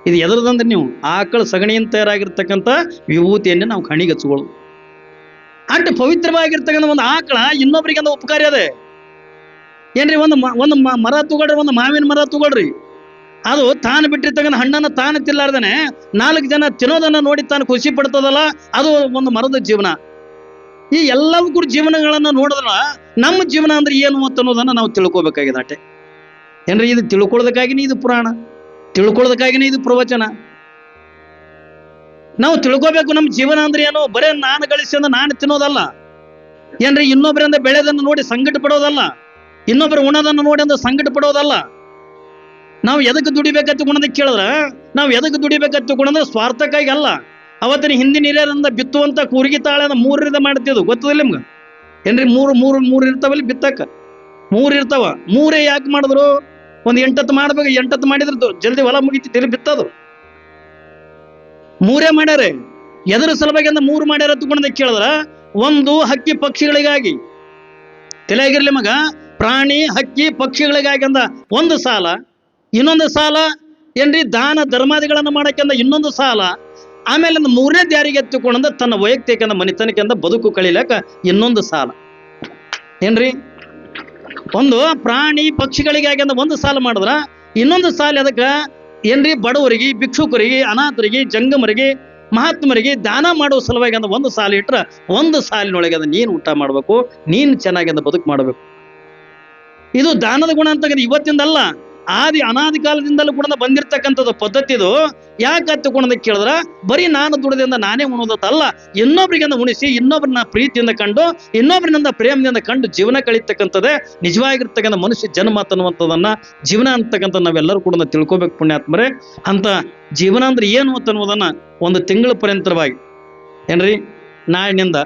ಇದು ಎದರದಂದ್ರೆ ನೀವು? ಆಕಳ ಸಗಣಿಯಿಂದ ತಯಾರಾಗಿರ್ತಕ್ಕಂಥ ವಿಭೂತಿಯನ್ನೇ ನಾವು ಕಣಿಗೆ ಹಚ್ಕೊಳ್ಳೋದು. ಅಷ್ಟು ಪವಿತ್ರವಾಗಿರ್ತಕ್ಕಂಥ ಒಂದು ಆಕಳ ಇನ್ನೊಬ್ರಿಗೆ ಒಂದು ಉಪಕಾರಿ ಅದೇ. ಏನ್ರಿ, ಒಂದು ಒಂದು ಮರ ತಗೊಳ್ರಿ, ಒಂದು ಮಾವಿನ ಮರ ತಗೊಳ್ರಿ. ಅದು ತಾನು ಬಿಟ್ಟಿರ್ತಕ್ಕಂಥ ಹಣ್ಣನ್ನು ತಾನು ತಿಲ್ಲಾರ್ದೇನೆ ನಾಲ್ಕು ಜನ ತಿನ್ನೋದನ್ನು ನೋಡಿ ತಾನು ಖುಷಿ ಪಡ್ತದಲ್ಲ, ಅದು ಒಂದು ಮರದ ಜೀವನ. ಈ ಎಲ್ಲವೂ ಜೀವನಗಳನ್ನ ನೋಡಿದ್ರ ನಮ್ಮ ಜೀವನ ಅಂದ್ರೆ ಏನು ಅಂತ ಅನ್ನೋದನ್ನ ನಾವು ತಿಳ್ಕೊಬೇಕಾಗಿದೆ ಅಷ್ಟೇ. ಏನ್ರಿ, ಇದು ತಿಳ್ಕೊಳ್ಳೋದಕ್ಕಾಗಿನೇ ಇದು ಪುರಾಣ. ತಿಳ್ಕೊಳ್ಳೋದಕ್ಕಾಗಿನೇ ಇದು ಪ್ರವಚನ. ನಾವು ತಿಳ್ಕೋಬೇಕು ನಮ್ಮ ಜೀವನ ಅಂದ್ರೆ ಏನು? ಬರೇ ನಾನು ಗಳಿಸಿದ ನಾನು ತಿನ್ನೋದಲ್ಲ. ಏನ್ರಿ ಇನ್ನೊಬ್ಬರಿಂದ ಬೆಳೆದನ್ನು ನೋಡಿ ಸಂಕಟ ಪಡೋದಲ್ಲ. ಇನ್ನೊಬ್ಬರು ಉಣದನ್ನು ನೋಡಿ ಅಂದ್ರೆ ಸಂಕಟ ಪಡೋದಲ್ಲ. ನಾವು ಎದಕ್ಕೆ ದುಡಿಬೇಕಂತ ಗುಣದ ಕೇಳಿದ್ರ, ನಾವು ಎದಕ್ಕೆ ಬೇಕಂತ ಗುಣಂದ್ರೆ ಸ್ವಾರ್ಥಕ್ಕಾಗಿ ಅಲ್ಲ. ಅವತ್ತಿನ ಹಿಂದಿನ ಹಿರಿಯರಿಂದ ಬಿತ್ತುವಂತ ಕೂರ್ಗಿ ತಾಳೆ ಮೂರರಿಂದ ಮಾಡ್ತಿದ್ದು. ಗೊತ್ತದಿಲ್ಲ ನಿಮ್ಗೆ? ಏನ್ರಿ, ಮೂರು ಮೂರು ಮೂರು ಇರ್ತಾವಲ್ಲಿ ಬಿತ್ತಕ್ಕ? ಮೂರು ಇರ್ತಾವ. ಮೂರೇ ಯಾಕೆ ಮಾಡಿದ್ರು? ಒಂದು ಎಂಟತ್ತು ಮಾಡ್ಬೇಕು, ಎಂಟತ್ತು ಮಾಡಿದ್ರೆ, ಜಲ್ದಿ ಹೊಲ ಮುಗಿತಿ ಬಿತ್ತದು. ಮೂರೇ ಮಾಡ್ಯಾರೆ. ಎದರ ಸಲುವಾಗಿ ಅಂತ ಮೂರು ಮಾಡ್ಯಾರ ತಗೊಂಡ ಕೇಳಿದ್ರ, ಒಂದು ಹಕ್ಕಿ ಪಕ್ಷಿಗಳಿಗಾಗಿ. ತಲೆಯಾಗಿರ್ಲಿ ಮಗ, ಪ್ರಾಣಿ, ಹಕ್ಕಿ ಪಕ್ಷಿಗಳಿಗಾಗಿ ಅಂದ ಒಂದು ಸಾಲ, ಇನ್ನೊಂದು ಸಾಲ, ಏನ್ರಿ, ದಾನ ಧರ್ಮಾದಿಗಳನ್ನ ಮಾಡಕ್ಕೆಂದ ಇನ್ನೊಂದು ಸಾಲ ಆಮೇಲೆ ಮೂರನೇ ದಾರಿಗೆ ಎತ್ತಿಕೊಂಡಂದ ತನ್ನ ವೈಯಕ್ತಿಕ ಮನಿತನಕ್ಕೆಂದ ಬದುಕು ಕಳಿಲಕ್ಕ ಇನ್ನೊಂದು ಸಾಲ. ಏನ್ರಿ, ಒಂದು ಪ್ರಾಣಿ ಪಕ್ಷಿಗಳಿಗಾಗಿ ಅಂದ ಒಂದು ಸಾಲ ಮಾಡಿದ್ರ, ಇನ್ನೊಂದು ಸಾಲ ಅದಕ್ಕೆ ಏನ್ರಿ ಬಡವರಿಗೆ, ಭಿಕ್ಷುಕರಿಗೆ, ಅನಾಥರಿಗೆ, ಜಂಗಮರಿಗೆ, ಮಹಾತ್ಮರಿಗೆ ದಾನ ಮಾಡುವ ಸಲುವಾಗಿ ಅಂತ ಒಂದು ಸಾಲ ಇಟ್ರ ಒಂದು ಸಾಲಿನೊಳಗೆ ಅದನ್ನ ನೀನು ಊಟ ಮಾಡಬೇಕು, ನೀನು ಚೆನ್ನಾಗಿ ಅಂತ ಬದುಕು ಮಾಡಬೇಕು. ಇದು ದಾನದ ಗುಣ ಅಂತ ಇವತ್ತಿಂದಲ್ಲ. ಆದಿ ಅನಾದಿ ಕಾಲದಿಂದಲೂ ಕೂಡ ಬಂದಿರತಕ್ಕಂಥದ್ದು ಪದ್ಧತಿ ಇದು. ಯಾಕೆ ಹತ್ತಿಕೊಂಡ ಕೇಳಿದ್ರ, ಬರೀ ನಾನು ದುಡಿದಿಂದ ನಾನೇ ಉಣೋದತ್ತಲ್ಲ ಇನ್ನೊಬ್ರಿಗಿಂದ ಉಣಿಸಿ, ಇನ್ನೊಬ್ರನ್ನ ಪ್ರೀತಿಯಿಂದ ಕಂಡು, ಇನ್ನೊಬ್ರಿನಿಂದ ಪ್ರೇಮದಿಂದ ಕಂಡು ಜೀವನ ಕಳೀತಕ್ಕಂಥದ್ದೇ ನಿಜವಾಗಿರ್ತಕ್ಕಂಥ ಮನುಷ್ಯ ಜನ್ಮ ಅನ್ನುವಂಥದ್ದನ್ನ ಜೀವನ ಅಂತಕ್ಕಂಥ ನಾವೆಲ್ಲರೂ ಕೂಡ ತಿಳ್ಕೊಬೇಕು ಪುಣ್ಯಾತ್ಮರೇ. ಅಂತ ಜೀವನ ಅಂದ್ರೆ ಏನು ಅಂತ ಒಂದು ತಿಂಗಳ ಪರ್ಯಂತರವಾಗಿ ಏನ್ರಿ? ನಾಳಿನಿಂದ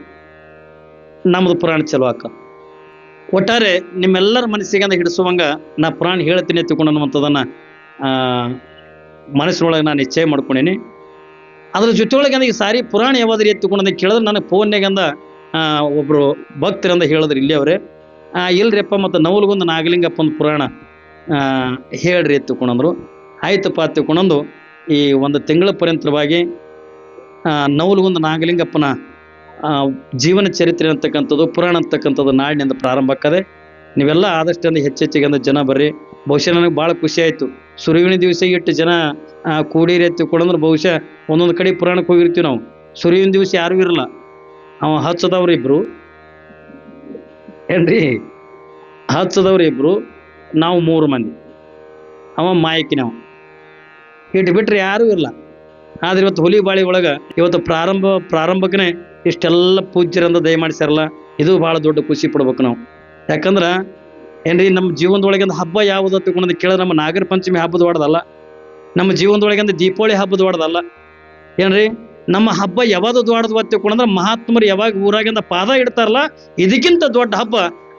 ನಮ್ದು ಪುರಾಣ ಚಲೋ ಒಟ್ಟಾರೆ ನಿಮ್ಮೆಲ್ಲರ ಮನಸ್ಸಿಗೆ ಅಂತ ಹಿಡಿಸುವಂಗ ನಾ ಪುರಾಣ ಹೇಳ್ತೀನಿ ತಿಳ್ಕೊಂಡು ಅನ್ನುವಂಥದ್ದನ್ನ ಮನಸ್ಸಿನೊಳಗೆ ನಾನು ನಿಶ್ಚಯ ಮಾಡ್ಕೊಂಡೀನಿ. ಅದ್ರ ಜೊತೆಯೊಳಗೆ ಈ ಸಾರಿ ಪುರಾಣ ಯಾವ್ದು ರೀತಿ ಅಂತ ಕೇಳಿದ್ರೆ ನನಗೆ ಫೋನ್ಯಾಗಂದ ಆ, ಒಬ್ರು ಭಕ್ತರಿಂದ ಹೇಳಿದ್ರು ಇಲ್ಲಿ ಅವರೇ ಇಲ್ರಿಯಪ್ಪ ಮತ್ತು ನವಲ್ಗೊಂದು ನಾಗಲಿಂಗಪ್ಪ ಒಂದು ಪುರಾಣ ಹೇಳ್ರಿ ಅಂತ ತಿಳ್ಕೊಂಡ್ರು ಆಯ್ತಪ್ಪ ತಿಳ್ಕೊಂಡಂದು ಈ ಒಂದು ತಿಂಗಳ ಪರ್ಯಂತರವಾಗಿ ನವಲ್ಗೊಂದು ನಾಗಲಿಂಗಪ್ಪನ ಜೀವನ ಚರಿತ್ರೆ ಅಂತಕ್ಕಂಥದ್ದು ಪುರಾಣ ಅಂತಕ್ಕಂಥದ್ದು ನಾಡಿನಿಂದ ಪ್ರಾರಂಭ ಆಗ್ತದೆ. ನೀವೆಲ್ಲ ಆದಷ್ಟು ಅಂದ್ರೆ ಹೆಚ್ಚೆಚ್ಚಿಗೆ ಅಂದ್ರೆ ಜನ ಬರ್ರಿ. ಬಹುಶಃ ನನಗೆ ಭಾಳ ಖುಷಿ ಆಯ್ತು. ಸುರುವಿನ ದಿವಸ ಇಟ್ಟು ಜನ ಆ, ಕೂಡ ಅಂದ್ರೆ ಬಹುಶಃ ಒಂದೊಂದು ಕಡೆ ಪುರಾಣಕ್ಕೆ ಹೋಗಿರ್ತೀವಿ ನಾವು. ಸುರುವಿನ ದಿವಸ ಯಾರು ಇರಲ್ಲ. ಅವ ಹಚ್ಚದವ್ರು ಇಬ್ರು. ಏನ್ರಿ? ಹಚ್ಚದವ್ರು ಇಬ್ರು. ನಾವು ಮೂರು ಮಂದಿ. ಅವ ಮಾಯಕಿನವ. ಇಟ್ಟು ಬಿಟ್ರೆ ಯಾರೂ ಇರಲ್ಲ. ಆದ್ರೆ ಇವತ್ತು ಹುಲಿ ಬಾಳಿ ಒಳಗ ಇವತ್ತು ಪ್ರಾರಂಭ ಪ್ರಾರಂಭಕ್ಕನೆ ಇಷ್ಟೆಲ್ಲ ಪೂಜ್ಯರಂದ ದಯಮಾಡಿಸ್ಯಾರಲ್ಲ, ಇದು ಬಹಳ ದೊಡ್ಡ ಖುಷಿ ಪಡ್ಬೇಕು ನಾವು. ಯಾಕಂದ್ರ, ಏನ್ರಿ, ನಮ್ಮ ಜೀವನದೊಳಗೆ ಹಬ್ಬ ಯಾವುದು ತಿಳ್ಕೊಂಡು ಕೇಳಿದ್ರೆ ನಮ್ಮ ನಾಗರ ಪಂಚಮಿ ಹಬ್ಬದ ಹೊಡೆದಲ್ಲ ನಮ್ಮ ಜೀವನದೊಳಗೆ ಒಂದು ದೀಪಾವಳಿ ಹಬ್ಬದ ಹೊಡೆದಲ್ಲ ಏನ್ರಿ, ನಮ್ಮ ಹಬ್ಬ ಯಾವಾಗ ದೊಡ್ಡದು ತಿಳ್ಕೊಂಡ್ರೆ ಮಹಾತ್ಮರು ಯಾವಾಗ ಊರಾಗಿಂದ ಪಾದ ಇಡ್ತಾರಲ್ಲ, ಇದಕ್ಕಿಂತ ದೊಡ್ಡ ಹಬ್ಬ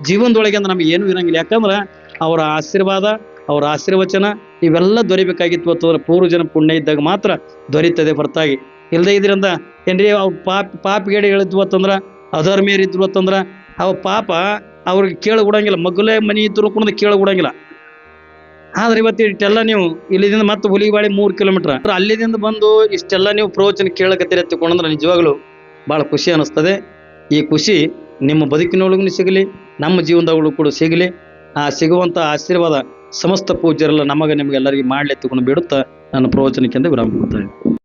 ಜೀವನದೊಳಗೆ ನಮ್ಗೆ ಏನು ಇರಂಗಿಲ್ಲ. ಯಾಕಂದ್ರೆ, ಅವರ ಆಶೀರ್ವಾದ, ಅವರ ಆಶೀರ್ವಚನ ಇವೆಲ್ಲ ದೊರಿಬೇಕಾಗಿತ್ತು ಅಂದ್ರೆ ಪೂರ್ವಜನ ಪುಣ್ಯ ಇದ್ದಾಗ ಮಾತ್ರ ದೊರೀತದೆ ಹೊರತಾಗಿ. ಇಲ್ಲದೆ ಇದ್ರಿಂದ ಏನ್ರಿ, ಅವ್ ಪಾಪ ಪಾಪಿಗೇಡಿ ಹೇಳಿದ್ವು ಅಂತಂದ್ರ ಇದ್ರು ಅಂತಂದ್ರ ಅವ ಪಾಪ ಅವ್ರಿಗೆ ಕೇಳಗುಡಂಗಿಲ್ಲ ಮಗ್ಗಲೇ ಮನಿ ಇದ್ರು ಕೂಡ ಕೇಳಗುಡಂಗಿಲ್ಲ ಆದ್ರೆ ಇವತ್ತು ಇಷ್ಟೆಲ್ಲ ನೀವು ಇಲ್ಲಿದಿಂದ ಮತ್ತೆ ಹುಲಿಬಾಳಿ ಮೂರು ಕಿಲೋಮೀಟರ್. ಅಲ್ಲಿದಿಂದ ಬಂದು ಇಷ್ಟೆಲ್ಲ ನೀವು ಪ್ರವಚನ ಕೇಳಕತ್ತೀರಿ ತಿಳ್ಕೊಂಡ್ರೆ ನಿಜವಾಗ್ಲೂ ಭಾಳ ಖುಷಿ ಅನಿಸ್ತದೆ. ಈ ಖುಷಿ ನಿಮ್ಮ ಬದುಕಿನೊಳಗೂ ಸಿಗಲಿ, ನಮ್ಮ ಜೀವನದೊಳಗೂ ಕೂಡ ಸಿಗಲಿ. ಆ ಸಿಗುವಂತ ಆಶೀರ್ವಾದ ಸಮಸ್ತ ಪೂಜ್ಯರೆಲ್ಲ ನಮಗೆ ನಿಮಗೆಲ್ಲರಿಗೆ ಮಾಡಲಿ ತಗೊಂಡು ಬಿಡುತ್ತಾ ನನ್ನ ಪ್ರವಚನಕ್ಕೆಂದು ವಿರಾಮ ಕೊಡ್ತಾ